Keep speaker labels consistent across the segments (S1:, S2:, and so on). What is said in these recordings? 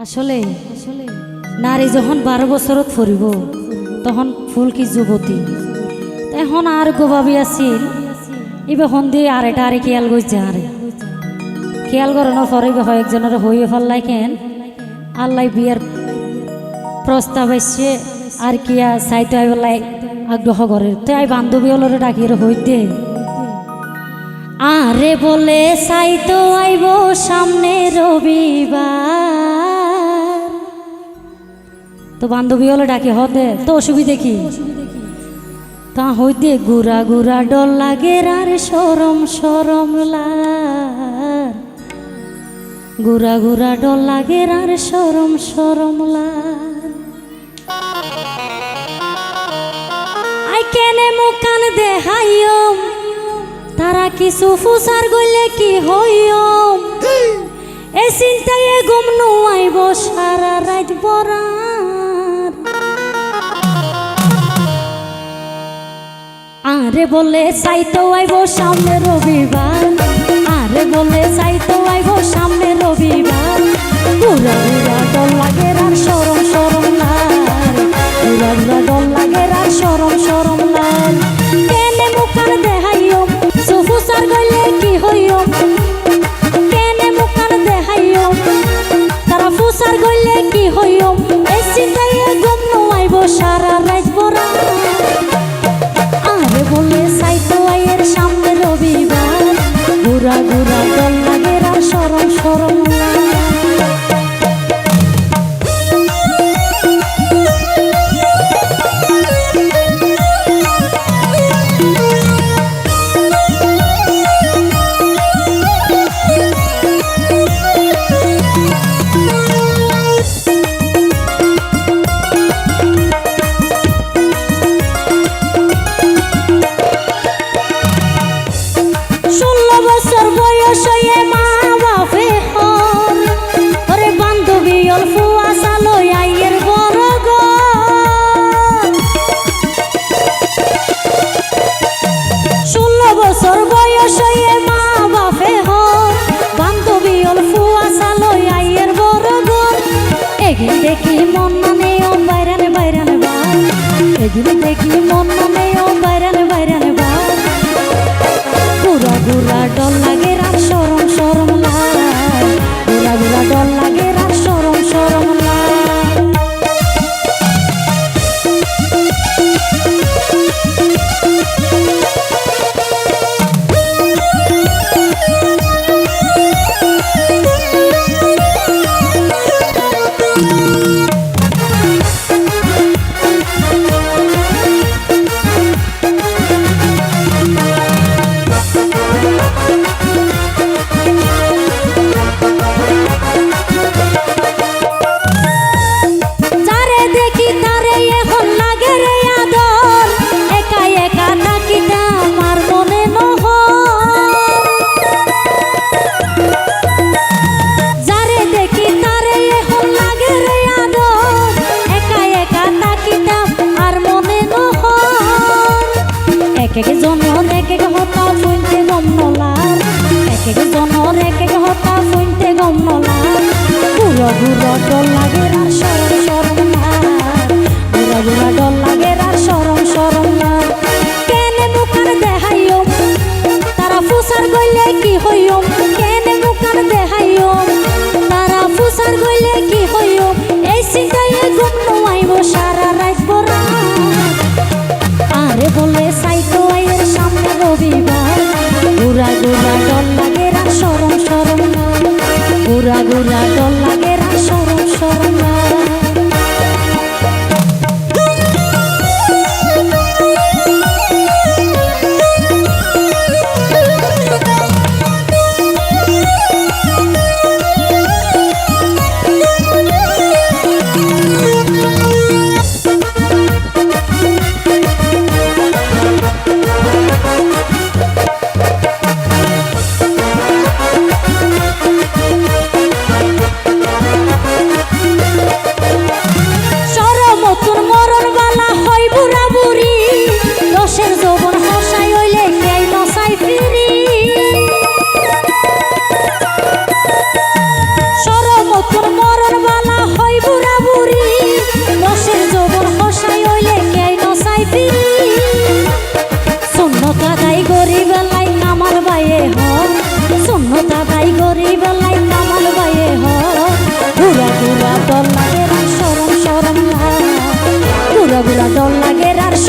S1: আসলে, নারী যখন বারো বছরত ফুরিব তখন ফুল কি যুবতী এখন আর গোভাবি আছিল এবার সন্ধি আর এটা আরে খেয়াল গইছে আরে। খেয়াল করানোর পরে হয় একজনের হইয়ে ফেললাই কেন? আল্লাহ বিয়ার প্রস্তাব এসছে আর কিয়া সাইটো আইবেলাই আগ্রহ করে তো আই বান্ধবী হলরে ডাকি হইতে আরে বলে সাইতো আইব সামনে রবিবার তো বান্ধবী হলে ডাকে হতে তো অসুবিধে কি? তা হইতে গুড়া গুড়া ডল লাগে আর সরম সরম লার। গুড়া গুড়া ডল লাগে আর সরম সরম লার। আই কেনে মুখান দেহাইম তারা কিছু ফুসার গইলে কি হইম এ চিন্তায় গুম নুয়াইব সারা রাত বরার আরে বলে চাইতো আইব সামনে রবিবার। আরে বলে চাইতো আইব সামনে রবিবার। পুরা ডল লাগে আর সরম সরম না লাগে সরম সরম সরম দেখি মন মানে ও বাইরানে বাইরানে বার এগিয়ে দেখি মন মানে ও বাইরানে বাইরানে বার পুরা গুড়া ডল সরম সরম এক এক এক হতা শুনতে গম নলাম এক এক জনের এক এক হতা শুনতে গম নলাম পুরো পুরো লাগে আর গুড়া গুড়া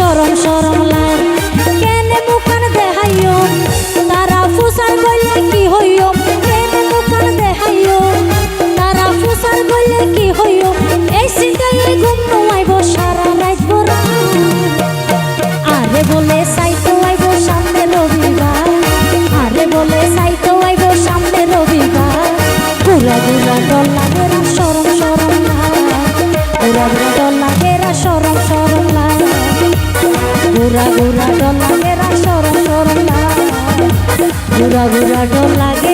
S1: চরণ চরণ ঘুরা ঘুরা ডল লাগে সরম সরম ঘুরা ঘুরা ডল লাগে